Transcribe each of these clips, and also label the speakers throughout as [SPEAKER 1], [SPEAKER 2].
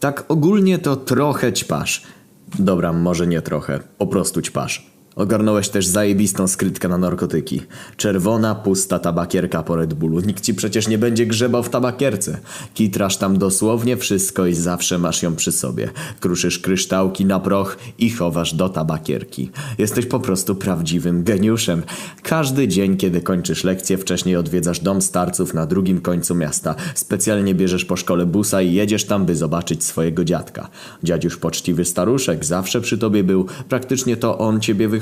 [SPEAKER 1] Tak ogólnie to trochę ćpasz. Dobra, może nie trochę, po prostu ćpasz. Ogarnąłeś też zajebistą skrytkę na narkotyki. Czerwona, pusta tabakierka po Red Bullu. Nikt ci przecież nie będzie grzebał w tabakierce. Kitrasz tam dosłownie wszystko i zawsze masz ją przy sobie. Kruszysz kryształki na proch i chowasz do tabakierki. Jesteś po prostu prawdziwym geniuszem. Każdy dzień, kiedy kończysz lekcję, wcześniej odwiedzasz dom starców na drugim końcu miasta. Specjalnie bierzesz po szkole busa i jedziesz tam, by zobaczyć swojego dziadka. Dziadziusz poczciwy staruszek, zawsze przy tobie był. Praktycznie to on ciebie wychował.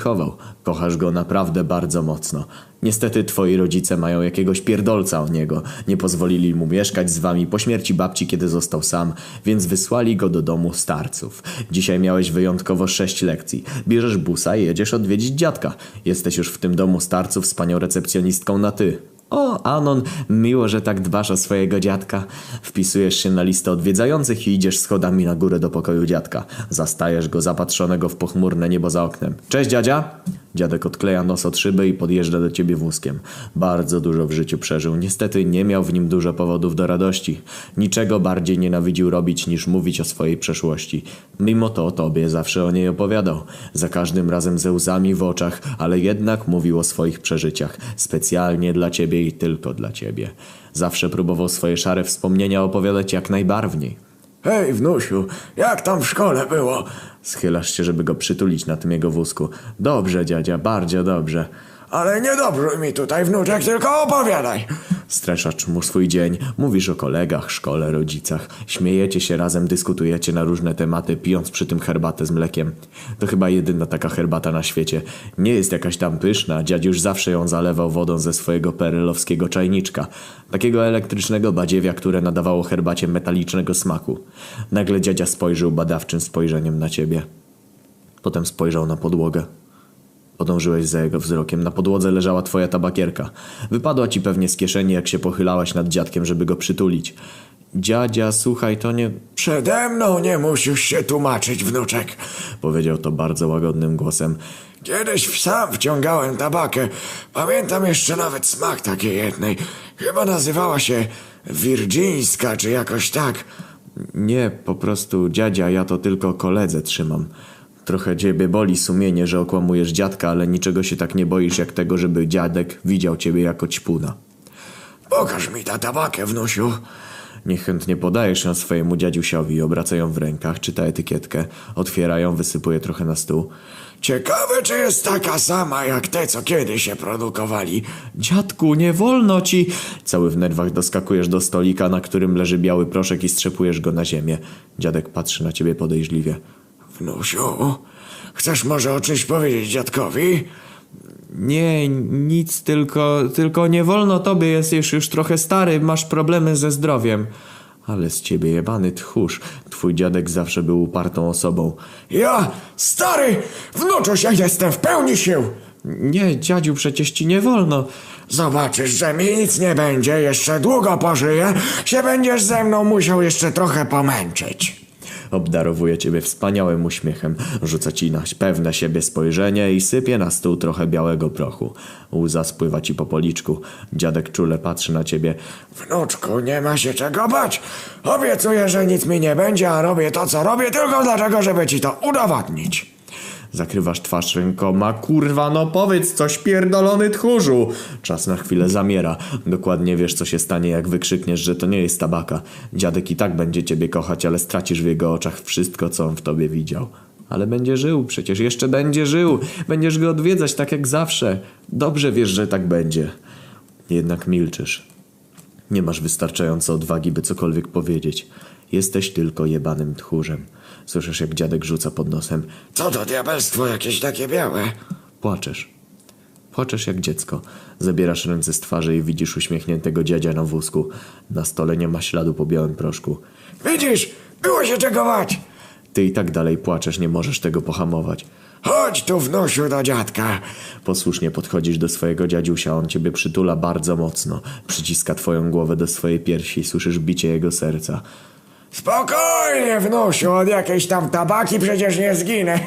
[SPEAKER 1] Kochasz go naprawdę bardzo mocno. Niestety twoi rodzice mają jakiegoś pierdolca o niego. Nie pozwolili mu mieszkać z wami po śmierci babci, kiedy został sam, więc wysłali go do domu starców. Dzisiaj miałeś wyjątkowo sześć lekcji. Bierzesz busa i jedziesz odwiedzić dziadka. Jesteś już w tym domu starców z panią recepcjonistką na ty. O, Anon, miło, że tak dbasz o swojego dziadka. Wpisujesz się na listę odwiedzających i idziesz schodami na górę do pokoju dziadka. Zastajesz go zapatrzonego w pochmurne niebo za oknem. Cześć, dziadzia! Dziadek odkleja nos od szyby i podjeżdża do ciebie wózkiem. Bardzo dużo w życiu przeżył. Niestety nie miał w nim dużo powodów do radości. Niczego bardziej nienawidził robić niż mówić o swojej przeszłości. Mimo to tobie zawsze o niej opowiadał. Za każdym razem ze łzami w oczach, ale jednak mówił o swoich przeżyciach. Specjalnie dla ciebie i tylko dla ciebie. Zawsze próbował swoje szare wspomnienia opowiadać jak najbarwniej.
[SPEAKER 2] Hej, wnusiu, jak tam w szkole było?
[SPEAKER 1] Schylasz się, żeby go przytulić na tym jego wózku. Dobrze, dziadzia, bardzo dobrze.
[SPEAKER 2] Ale nie dobrze mi tutaj, wnuczek, tylko opowiadaj.
[SPEAKER 1] Streszasz mu swój dzień, mówisz o kolegach, szkole, rodzicach. Śmiejecie się razem, dyskutujecie na różne tematy, pijąc przy tym herbatę z mlekiem. To chyba jedyna taka herbata na świecie. Nie jest jakaś tam pyszna, dziadziusz zawsze ją zalewał wodą ze swojego perelowskiego czajniczka. Takiego elektrycznego badziewia, które nadawało herbacie metalicznego smaku. Nagle dziadzia spojrzał badawczym spojrzeniem na ciebie. Potem spojrzał na podłogę. Podążyłeś za jego wzrokiem. Na podłodze leżała twoja tabakierka. Wypadła ci pewnie z kieszeni, jak się pochylałaś nad dziadkiem, żeby go przytulić. Dziadzia, słuchaj, to nie...
[SPEAKER 2] Przede mną nie musisz się tłumaczyć, wnuczek.
[SPEAKER 1] Powiedział to bardzo łagodnym głosem.
[SPEAKER 2] Kiedyś sam wciągałem tabakę. Pamiętam jeszcze nawet smak takiej jednej. Chyba nazywała się Virgińska, czy jakoś tak.
[SPEAKER 1] Nie, po prostu dziadzia, ja to tylko koledze trzymam. Trochę ciebie boli sumienie, że okłamujesz dziadka, ale niczego się tak nie boisz jak tego, żeby dziadek widział ciebie jako ćpuna.
[SPEAKER 2] Pokaż mi tę tabakę, wnusiu.
[SPEAKER 1] Niechętnie podajesz ją swojemu dziadziusiowi, obraca ją w rękach, czyta etykietkę, otwiera ją, wysypuje trochę na stół.
[SPEAKER 2] Ciekawe, czy jest taka sama jak te, co kiedyś się produkowali.
[SPEAKER 1] Dziadku, nie wolno ci! Cały w nerwach doskakujesz do stolika, na którym leży biały proszek i strzepujesz go na ziemię. Dziadek patrzy na ciebie podejrzliwie.
[SPEAKER 2] Wnusiu, chcesz może o czymś powiedzieć dziadkowi?
[SPEAKER 1] Nie, nic, tylko, tylko nie wolno tobie, jesteś już trochę stary, masz problemy ze zdrowiem. Ale z ciebie jebany tchórz, twój dziadek zawsze był upartą osobą.
[SPEAKER 2] Ja, stary, wnuczuś, ja jestem w pełni sił.
[SPEAKER 1] Nie, dziadziu, przecież ci nie wolno.
[SPEAKER 2] Zobaczysz, że mi nic nie będzie, jeszcze długo pożyję, się będziesz ze mną musiał jeszcze trochę pomęczyć.
[SPEAKER 1] Obdarowuje ciebie wspaniałym uśmiechem, rzuca ci na pewne siebie spojrzenie i sypie na stół trochę białego prochu. Łza spływa ci po policzku. Dziadek czule patrzy na ciebie.
[SPEAKER 2] Wnuczku, nie ma się czego bać. Obiecuję, że nic mi nie będzie, a robię to, co robię tylko dlatego, żeby ci to udowodnić.
[SPEAKER 1] Zakrywasz twarz rękoma. Kurwa, no powiedz coś, pierdolony tchórzu! Czas na chwilę zamiera. Dokładnie wiesz, co się stanie, jak wykrzykniesz, że to nie jest tabaka. Dziadek i tak będzie ciebie kochać, ale stracisz w jego oczach wszystko, co on w tobie widział. Ale będzie żył, przecież jeszcze będzie żył. Będziesz go odwiedzać tak jak zawsze. Dobrze wiesz, że tak będzie. Jednak milczysz. Nie masz wystarczająco odwagi, by cokolwiek powiedzieć. Jesteś tylko jebanym tchórzem. Słyszysz, jak dziadek rzuca pod nosem.
[SPEAKER 2] Co to diabelstwo jakieś takie białe?
[SPEAKER 1] Płaczesz. Płaczesz jak dziecko. Zabierasz ręce z twarzy i widzisz uśmiechniętego dziadzia na wózku. Na stole nie ma śladu po białym proszku.
[SPEAKER 2] Widzisz, było się czego bać.
[SPEAKER 1] Ty i tak dalej płaczesz, nie możesz tego pohamować.
[SPEAKER 2] Chodź tu, wnusiu, do dziadka.
[SPEAKER 1] Posłusznie podchodzisz do swojego dziadziusia, on ciebie przytula bardzo mocno. Przyciska twoją głowę do swojej piersi, słyszysz bicie jego serca.
[SPEAKER 2] Spokojnie, wnusiu, od jakiejś tam tabaki przecież nie zginę.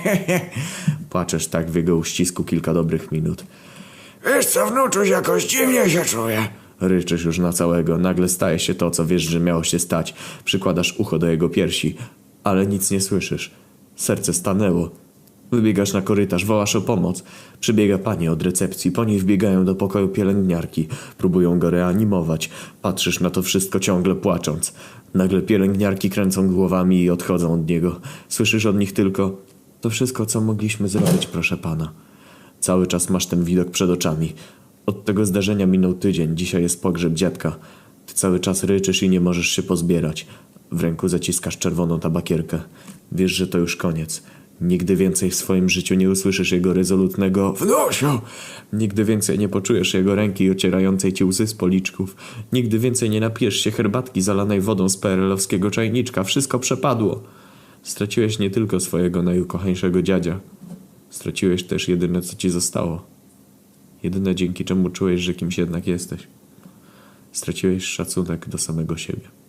[SPEAKER 1] Płaczesz tak w jego uścisku kilka dobrych minut.
[SPEAKER 2] Wiesz co, wnuczuś, jakoś dziwnie się czuję.
[SPEAKER 1] Ryczysz już na całego. Nagle staje się to, co wiesz, że miało się stać. Przykładasz ucho do jego piersi. ale nic nie słyszysz. Serce stanęło. Wybiegasz na korytarz, wołasz o pomoc. Przybiega pani od recepcji, po niej wbiegają do pokoju pielęgniarki. Próbują go reanimować. Patrzysz na to wszystko ciągle płacząc. Nagle pielęgniarki kręcą głowami i odchodzą od niego. Słyszysz od nich tylko to wszystko, co mogliśmy zrobić, proszę pana. Cały czas masz ten widok przed oczami. Od tego zdarzenia minął tydzień, dzisiaj jest pogrzeb dziadka. Ty cały czas ryczysz i nie możesz się pozbierać. W ręku zaciskasz czerwoną tabakierkę. Wiesz, że to już koniec. Nigdy więcej w swoim życiu nie usłyszysz jego rezolutnego
[SPEAKER 2] Wnusiu!
[SPEAKER 1] Nigdy więcej nie poczujesz jego ręki ocierającej ci łzy z policzków. Nigdy więcej nie napijesz się herbatki zalanej wodą z PRL-owskiego czajniczka. Wszystko przepadło. Straciłeś nie tylko swojego najukochańszego dziadzia. Straciłeś też jedyne, co ci zostało. Jedyne, dzięki czemu czułeś, że kimś jednak jesteś. Straciłeś szacunek do samego siebie.